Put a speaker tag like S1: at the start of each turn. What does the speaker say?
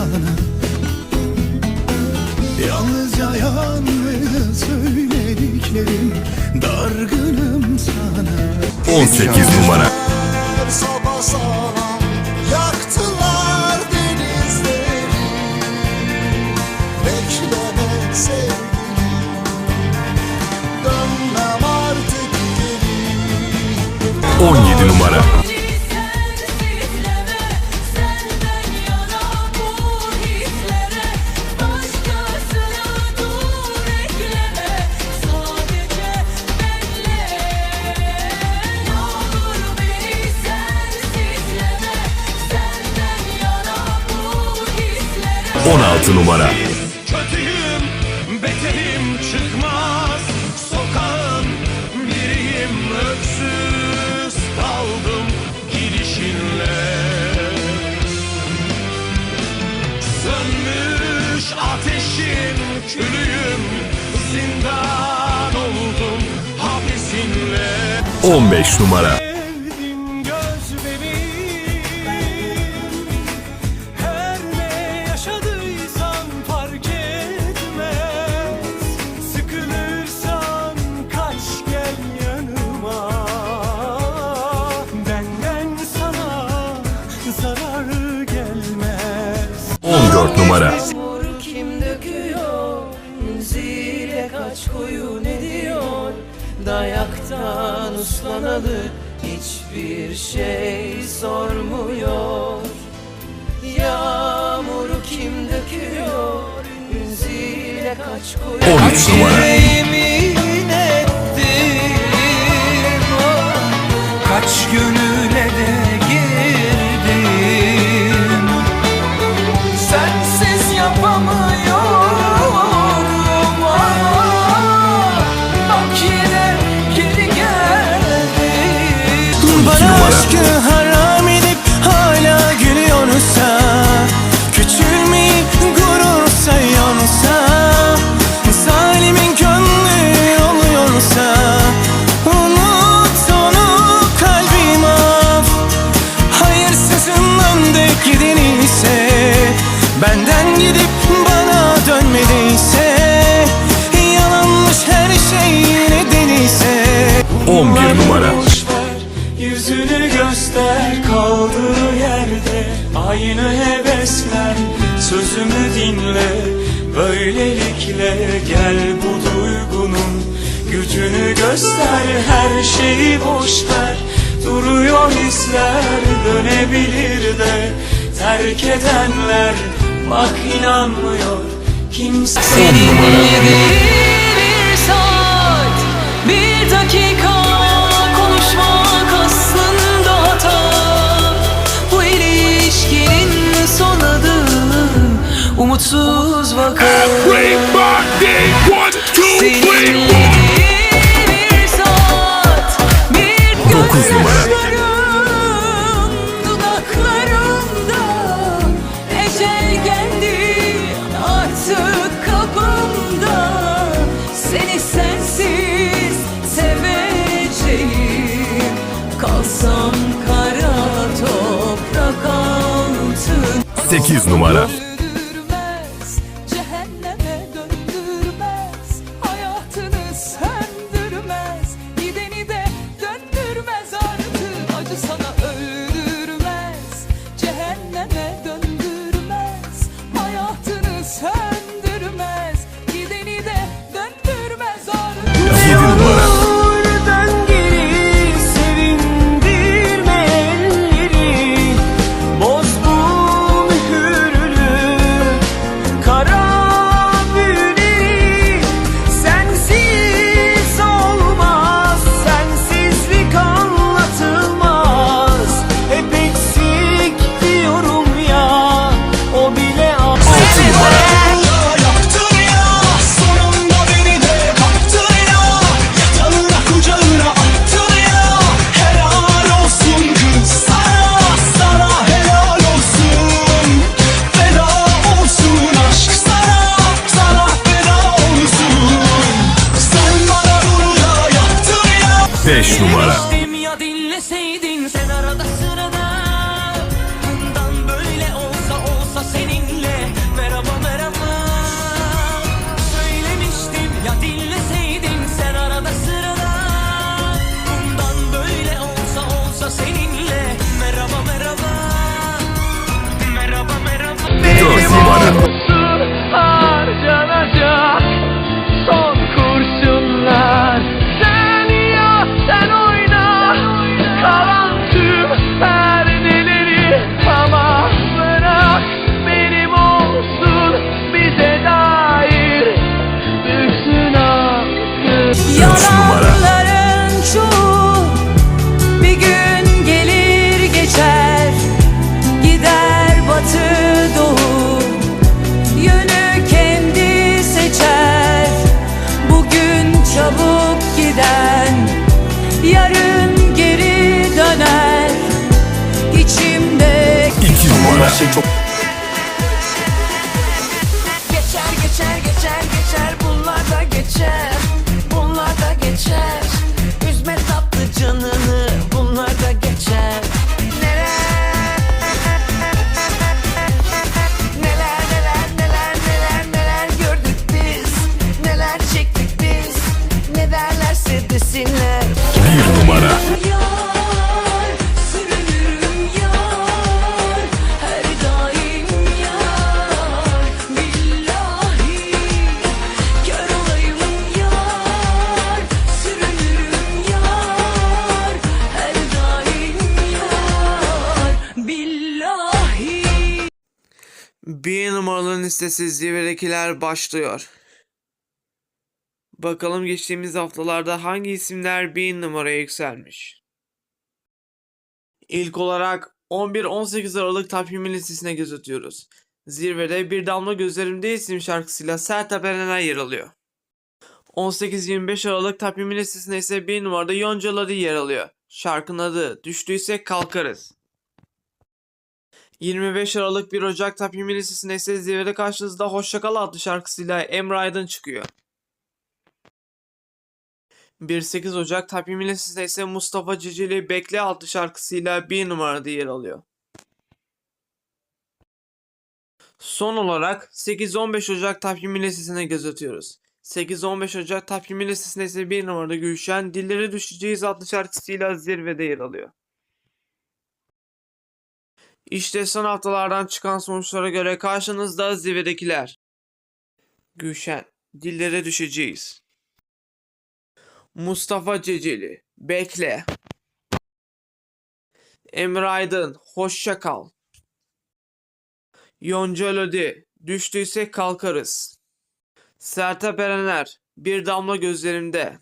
S1: sana Yalnızca yanlış söylediklerim Dargınım sana.
S2: 18 numara.
S3: Sapasağlam yaktılar
S2: 16 numara.
S4: Kötüyüm, beterim çıkmaz. Sokağın biriyim öksüz kaldım gidişinle Sönmüş ateşin külüyüm Zindan oldum hapisinle.
S2: 15 numara
S1: kaç
S5: koyun ediyor Dayaktan uslanalı Hiçbir şey sormuyor. Yağmuru kim döküyor? Zile kaç koyun
S2: 13 but
S1: aşkı Yüzünü göster kaldığı yerde Aynı hevesler. Sözümü dinle Böylelikle gel bu duygunun Gücünü göster. Her şeyi boş Duruyor hisler dönebilir de Terk edenler. Bak inanmıyor Kimse.
S5: Seninle bir saat, bir dakika umutsuz vaka. Seninle bir saat, bir
S2: Dokuz numara.
S5: dudaklarımda. Ecel geldi artık kapımda. Seni sensiz seveceğim. Kalsam kara toprak altın.
S2: 8 numara 5 numara şey
S1: Numaralı listesi zirvedekiler başlıyor. Bakalım geçtiğimiz haftalarda hangi isimler bir numaraya yükselmiş. İlk olarak 11-18 Aralık takvimi listesine göz atıyoruz. Zirvede Bir Damla Gözlerimde isim şarkısıyla Sertab Erener yer alıyor. 18-25 Aralık takvimi listesinde ise bir numarada Yoncaları yer alıyor. Şarkının adı Düştüyse Kalkarız. 25 Aralık 1 Ocak takvimi listesinde ise zirvede karşınızda Hoşçakal adlı şarkısıyla Emre Aydın çıkıyor. 1-8 Ocak takvimi listesinde ise Mustafa Cicili Bekle adlı şarkısıyla bir numarada yer alıyor. Son olarak 8-15 Ocak takvimi listesine göz atıyoruz. 8-15 Ocak takvimi listesinde ise bir numarada Gülşen Dilleri Düşeceğiz adlı şarkısıyla zirvede yer alıyor. İşte son haftalardan çıkan sonuçlara göre karşınızda zirvedekiler. Gülşen, dillere düşeceğiz. Mustafa Ceceli, bekle. Emre Aydın, hoşça kal. Yonca Lodi, düştüyse kalkarız. Sertab Erener, bir damla gözlerimde.